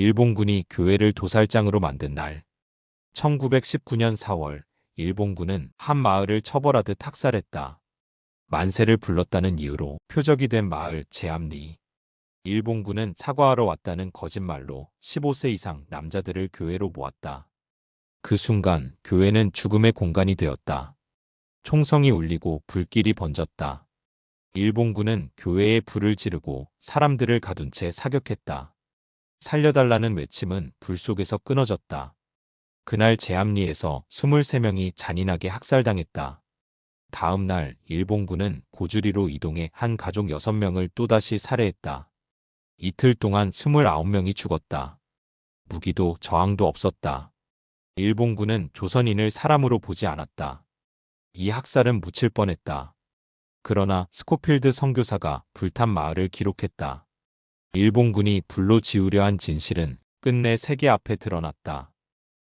일본군이 교회를 도살장으로 만든 날. 1919년 4월, 일본군은 한 마을을 처벌하듯 학살했다. 만세를 불렀다는 이유로 표적이 된 마을 제암리. 일본군은 사과하러 왔다는 거짓말로 15세 이상 남자들을 교회로 모았다. 그 순간 교회는 죽음의 공간이 되었다. 총성이 울리고 불길이 번졌다. 일본군은 교회에 불을 지르고 사람들을 가둔 채 사격했다. 살려달라는 외침은 불 속에서 끊어졌다. 그날 제암리에서 23명이 잔인하게 학살당했다. 다음 날 일본군은 고주리로 이동해 한 가족 6명을 또다시 살해했다. 이틀 동안 29명이 죽었다. 무기도 저항도 없었다. 일본군은 조선인을 사람으로 보지 않았다. 이 학살은 묻힐 뻔했다. 그러나 스코필드 선교사가 불탄 마을을 기록했다. 일본군이 불로 지우려 한 진실은 끝내 세계 앞에 드러났다.